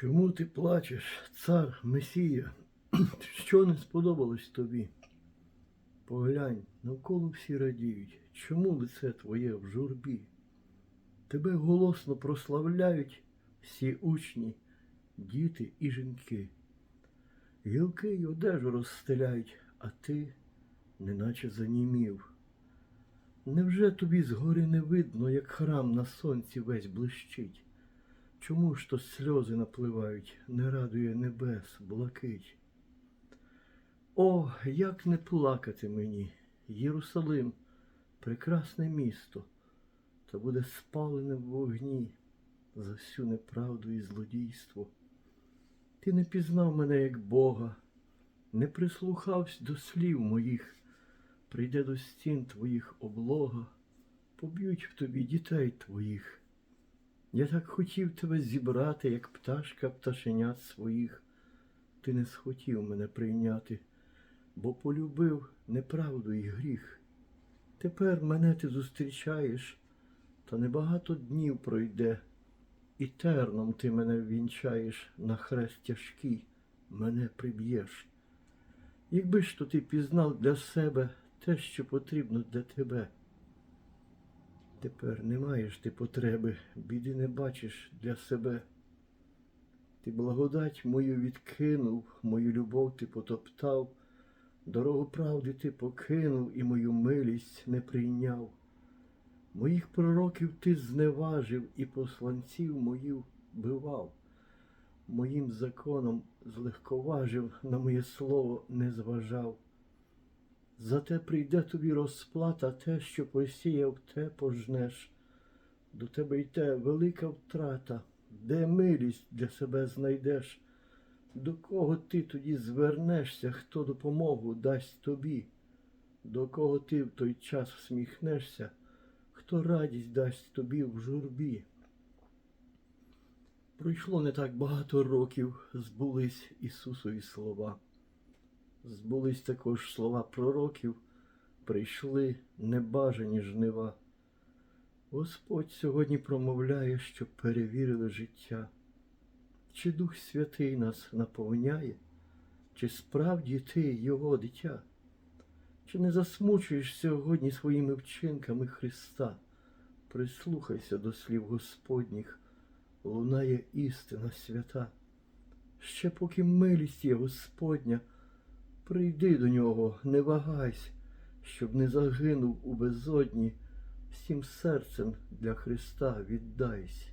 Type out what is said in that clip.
Чому ти плачеш, цар Месія? Що не сподобалось тобі? Поглянь, навколо всі радіють. Чому лице твоє в журбі? Тебе голосно прославляють всі учні, діти і жінки. Гілки й одежу розстеляють, а ти неначе занімів. Невже тобі згори не видно, як храм на сонці весь блищить? Чому ж то сльози напливають, не радує небес, блакить? О, як не плакати мені, Єрусалим, прекрасне місто, та буде спалене в вогні за всю неправду і злодійство. Ти не пізнав мене як Бога, не прислухався до слів моїх, прийде до стін твоїх облога, поб'ють в тобі дітей твоїх. Я так хотів тебе зібрати, як пташка пташенят своїх. Ти не схотів мене прийняти, бо полюбив неправду і гріх. Тепер мене ти зустрічаєш, та небагато днів пройде, і терном ти мене вінчаєш на хрест тяжкий, мене приб'єш. Якби ж то ти пізнав для себе те, що потрібно для тебе. Тепер не маєш ти потреби, біди не бачиш для себе. Ти благодать мою відкинув, мою любов ти потоптав, дорогу правди ти покинув і мою милість не прийняв. Моїх пророків ти зневажив і посланців моїх бивав. Моїм законом злегковажив, на моє слово не зважав. Зате прийде тобі розплата, те, що посіяв, те пожнеш. До тебе йде велика втрата, де милість для себе знайдеш. До кого ти тоді звернешся, хто допомогу дасть тобі? До кого ти в той час всміхнешся, хто радість дасть тобі в журбі? Пройшло не так багато років, збулись Ісусові слова. Збулись також слова пророків, прийшли небажані жнива. Господь сьогодні промовляє, щоб перевірили життя. Чи Дух Святий нас наповняє, чи справді ти Його дитя? Чи не засмучуєш сьогодні своїми вчинками Христа? Прислухайся до слів Господніх, лунає істина свята. Ще поки милість є Господня, прийди до нього, не вагайся, щоб не загинув у безодні, всім серцем для Христа віддайся.